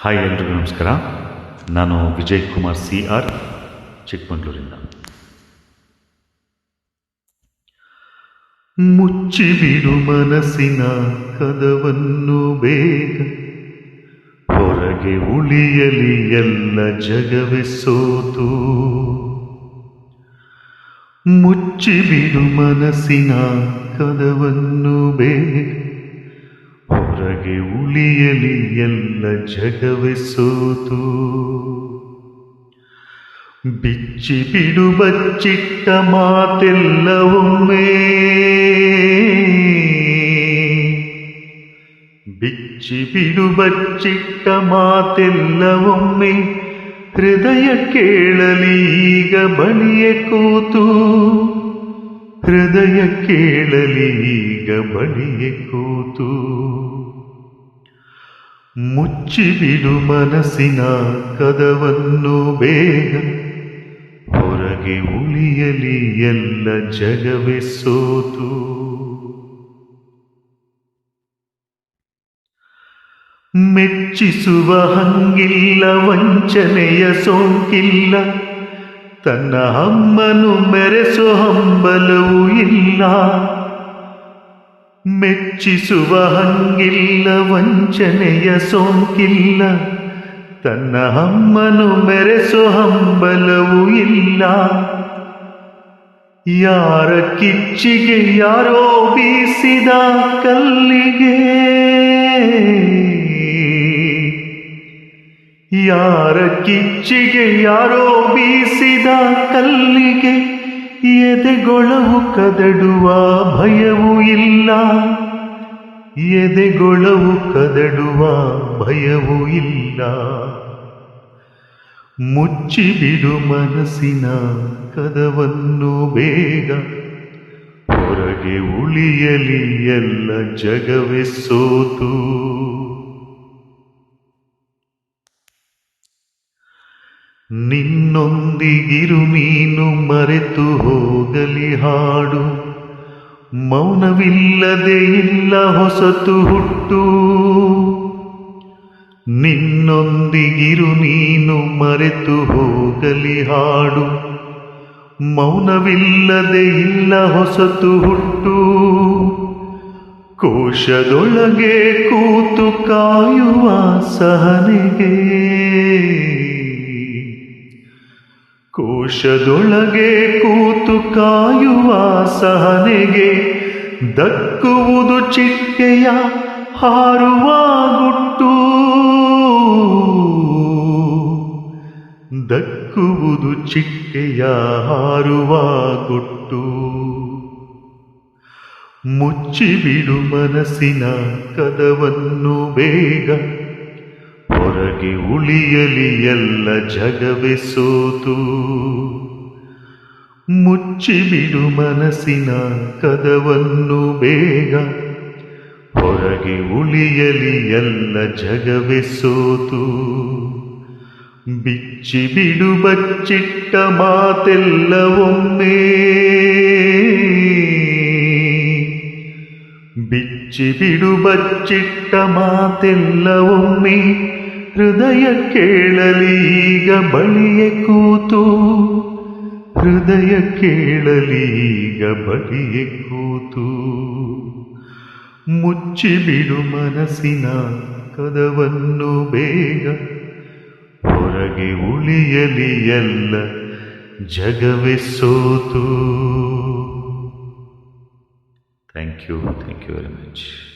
Hi ಎಲ್ರಿಗೂ ನಮಸ್ಕಾರ. ನಾನು ವಿಜಯ್ ಕುಮಾರ್ ಸಿ ಆರ್, ಚಿಕ್ಕಮಗಳೂರಿಂದ. ಮುಚ್ಚಿಬಿಡು ಮನಸ್ಸಿನ ಕದವನ್ನು ಬೇಗ. ಹೊರಗೆ ಉಳಿಯಲಿ ಎಲ್ಲ ಜಗವೇ ಸೋತು. ಮುಚ್ಚಿಬಿಡು ಮನಸ್ಸಿನ ಕದವನ್ನು ಬೇಗ. ಹೊರಗೆ ಉಳಿಯಲಿ ಎಲ್ಲ ಜಗವೇ ಸೋತು. ಬಿಚ್ಚಿ ಬಿಡು ಬಚ್ಚಿಟ್ಟ ಮಾತೆಲ್ಲವೊಮ್ಮೆ. ಬಿಚ್ಚಿ ಬಿಡು ಬಚ್ಚಿಟ್ಟ ಮಾತೆಲ್ಲವೊಮ್ಮೆ. ಹೃದಯ ಕೇಳಲಿ ಈಗ ಬಳಿಯ ಕೂತು. ಹೃದಯ ಕೇಳಲಿ ಈಗ ಬಳಿಯ ಕೂತು. ಮುಚ್ಚಿಬಿಡು ಮನಸ್ಸಿನ ಕದವನ್ನು ಬೇಗ. ಹೊರಗೆ ಉಳಿಯಲಿ ಎಲ್ಲ ಜಗವೇ ಸೋತು. ಮೆಚ್ಚಿಸುವ ಹಂಗಿಲ್ಲ, ವಂಚನೆಯ ಸೋಂಕಿಲ್ಲ. ತನ್ನ ಅಮ್ಮನು ಮೆರೆಸೋ ಹಂಬಲವೂ ಇಲ್ಲ. ಮೆಚ್ಚಿಸುವ ಹಂಗಿಲ್ಲ, ವಂಚನೆಯ ಸೋಂಕಿಲ್ಲ. ತನ್ನ ಅಮ್ಮನು ಮೆರೆಸು ಹಂಬಲವೂ ಇಲ್ಲ. ಯಾರ ಕಿಚ್ಚಿಗೆ ಯಾರೋ ಬೀಸಿದ ಕಲ್ಲಿಗೆ. ಯಾರ ಕಿಚ್ಚಿಗೆ ಯಾರೋ ಬೀಸಿದ ಕಲ್ಲಿಗೆ. ಎದೆಗೊಳವು ಕದಡುವ ಭಯವೂ ಇಲ್ಲ. ಎದೆಗೊಳವು ಕದಡುವ ಭಯವೂ ಇಲ್ಲ. ಮುಚ್ಚಿಬಿಡು ಮನಸ್ಸಿನ ಕದವನ್ನು ಬೇಗ. ಹೊರಗೆ ಉಳಿಯಲಿ ಎಲ್ಲ ಜಗವೇ ಸೋತು. ನಿನ್ನೊಂದಿಗಿರು ನೀನು ಮರೆತು ಹೋಗಲಿ ಹಾಡು. ಮೌನವಿಲ್ಲದೆ ಇಲ್ಲ ಹೊಸತು ಹುಟ್ಟು. ನಿನ್ನೊಂದಿಗಿರು ನೀನು ಮರೆತು ಹೋಗಲಿ ಹಾಡು. ಮೌನವಿಲ್ಲದೆ ಇಲ್ಲ ಹೊಸತು ಹುಟ್ಟು. ಕೋಶದೊಳಗೆ ಕೂತು ಕಾಯುವ ಸಹನೆಗೆ. ಕೋಶದೊಳಗೆ ಕೂತು ಕಾಯುವ ಸಹನೆಗೆ ದಕ್ಕುವುದು ಚಿಟ್ಟೆಯ ಹಾರುವ ಗುಟ್ಟು ದಕ್ಕುವುದು ಚಿಟ್ಟೆಯ ಹಾರುವ ಗುಟ್ಟು ಮುಚ್ಚಿಬಿಡು ಮನಸ್ಸಿನ ಕದವನ್ನು ಬೇಗ ಹೊರಗೆ ಉಳಿಯಲಿ ಎಲ್ಲ ಜಗವೇ ಮುಚ್ಚಿಬಿಡು ಮನಸ್ಸಿನ ಕದವನ್ನು ಬೇಗ. ಹೊರಗೆ ಉಳಿಯಲಿ ಎಲ್ಲ ಜಗವೇ ಸೋತು. ಬಿಚ್ಚಿ ಬಿಡು ಬಚ್ಚಿಟ್ಟ ಮಾತೆಲ್ಲ ಒಮ್ಮೆ ಬಿಚ್ಚಿ ಬಿಡು ಬಚ್ಚಿಟ್ಟ ಮಾತೆಲ್ಲ ಒಮ್ಮೆ ಹೃದಯ ಕೇಳಲಿ ಈಗ ಬಳಿಯ ಕೂತು. ಹೃದಯ ಕೇಳಲಿ ಈಗ ಬಳಿಯ ಕೂತು. ಮುಚ್ಚಿಬಿಡು ಮನಸ್ಸಿನ ಕದವನ್ನು ಬೇಗ. ಹೊರಗೆ ಉಳಿಯಲಿ ಎಲ್ಲ ಜಗವೇ ಸೋತು. Thank you thank you very much